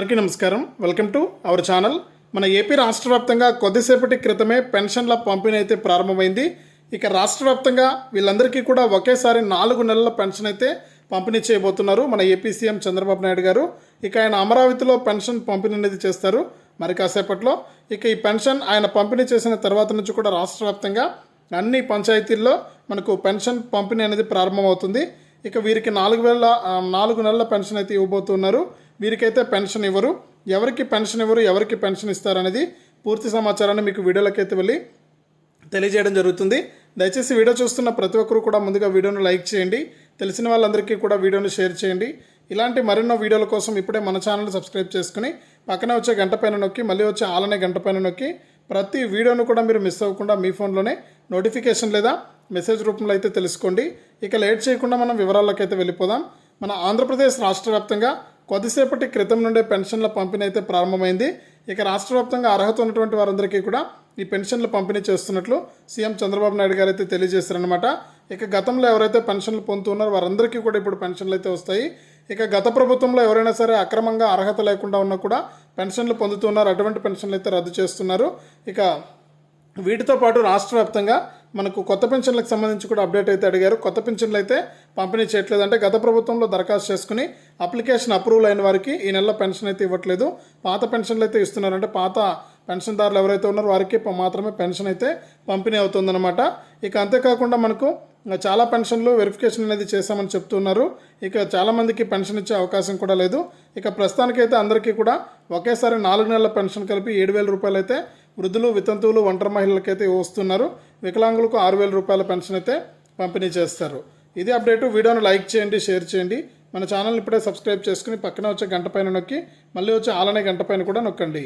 అందరికీ నమస్కారం. Welcome to our channel. మన ఏపీ రాష్ట్ర వ్యాప్తంగా కొద్దిసేపటి క్రితమే పెన్షన్ల పంపిణీ అయితే ప్రారంభమైంది. ఇక రాష్ట్ర వ్యాప్తంగా వీళ్ళందరికీ కూడా ఒకేసారి నాలుగు నెలల పెన్షన్ అయితే పంపిణీ చేయబోతున్నారు మన ఏపీ సీఎం చంద్రబాబు నాయుడు గారు. ఇక ఆయన అమరావతిలో పెన్షన్ పంపిణీ అనేది చేస్తారు. మరి కాసేపట్లో ఇక ఈ పెన్షన్ ఆయన పంపిణీ చేసిన తర్వాత నుంచి కూడా రాష్ట్ర వ్యాప్తంగా అన్ని పంచాయతీల్లో మనకు పెన్షన్ పంపిణీ అనేది ప్రారంభమవుతుంది. ఇక వీరికి నాలుగు వేల నాలుగు నెలల పెన్షన్ అయితే ఇవ్వబోతున్నారు. వీరికైతే పెన్షన్ ఇవ్వరు. ఎవరికి పెన్షన్ ఇవ్వరు ఎవరికి పెన్షన్ ఇస్తారనేది పూర్తి సమాచారాన్ని మీకు వీడియోలకైతే వెళ్ళి తెలియజేయడం జరుగుతుంది. దయచేసి వీడియో చూస్తున్న ప్రతి ఒక్కరు కూడా ముందుగా వీడియోను లైక్ చేయండి. తెలిసిన వాళ్ళందరికీ కూడా వీడియోను షేర్ చేయండి. ఇలాంటి మరెన్నో వీడియోల కోసం ఇప్పుడే మన ఛానల్ సబ్స్క్రైబ్ చేసుకుని పక్కనే వచ్చే గంట పైన నొక్కి మళ్ళీ వచ్చే ఆలనే గంట పైన నొక్కి ప్రతి వీడియోను కూడా మీరు మిస్ అవ్వకుండా మీ ఫోన్లోనే నోటిఫికేషన్ లేదా మెసేజ్ రూపంలో అయితే తెలుసుకోండి. ఇక లేట్ చేయకుండా మనం వివరాల్లోకి అయితే వెళ్ళిపోదాం. మన ఆంధ్రప్రదేశ్ రాష్ట్ర వ్యాప్తంగా కొద్దిసేపటి క్రితం నుండే పెన్షన్ల పంపిణీ అయితే ప్రారంభమైంది. ఇక రాష్ట్ర వ్యాప్తంగా అర్హత ఉన్నటువంటి వారందరికీ కూడా ఈ పెన్షన్లు పంపిణీ చేస్తున్నట్లు సీఎం చంద్రబాబు నాయుడు గారు అయితే తెలియజేశారనమాట ఇక గతంలో ఎవరైతే పెన్షన్లు పొందుతున్నారో వారందరికీ కూడా ఇప్పుడు పెన్షన్లు అయితే వస్తాయి. ఇక గత ప్రభుత్వంలో ఎవరైనా సరే అక్రమంగా అర్హత లేకుండా ఉన్నా కూడా పెన్షన్లు పొందుతున్నారు. అటువంటి పెన్షన్లు అయితే రద్దు చేస్తున్నారు. ఇక వీటితో పాటు రాష్ట్ర వ్యాప్తంగా మనకు కొత్త పెన్షన్లకు సంబంధించి కూడా అప్డేట్ అయితే అడిగారు. కొత్త పెన్షన్లు అయితే పంపిణీ చేయట్లేదు. అంటే గత ప్రభుత్వంలో దరఖాస్తు చేసుకుని అప్లికేషన్ అప్రూవల్ అయిన వారికి ఈ నెలలో పెన్షన్ అయితే ఇవ్వట్లేదు. పాత పెన్షన్లు అయితే ఇస్తున్నారు అంటే పాత పెన్షన్దారులు ఎవరైతే ఉన్నారో వారికి మాత్రమే పెన్షన్ అయితే పంపిణీ అవుతుందన్నమాట. ఇక అంతేకాకుండా మనకు చాలా పెన్షన్లు వెరిఫికేషన్ అనేది చేశామని చెప్తున్నారు. ఇక చాలామందికి పెన్షన్ ఇచ్చే అవకాశం కూడా లేదు. ఇక ప్రస్తుతానికైతే అందరికీ కూడా ఒకేసారి నాలుగు నెలల పెన్షన్ కలిపి ఏడు వేల రూపాయలు అయితే వృద్ధులు వితంతువులు ఒంటరి మహిళలకైతే వస్తున్నారు వికలాంగులకు ఆరు వేల రూపాయల పెన్షన్ అయితే పంపిణీ చేస్తారు. ఇది అప్డేటు. వీడియోను లైక్ చేయండి షేర్ చేయండి. మన ఛానల్ ఇప్పుడే సబ్స్క్రైబ్ చేసుకుని పక్కన వచ్చే గంట పైన నొక్కి మళ్ళీ వచ్చే ఆలనే గంట పైన కూడా నొక్కండి.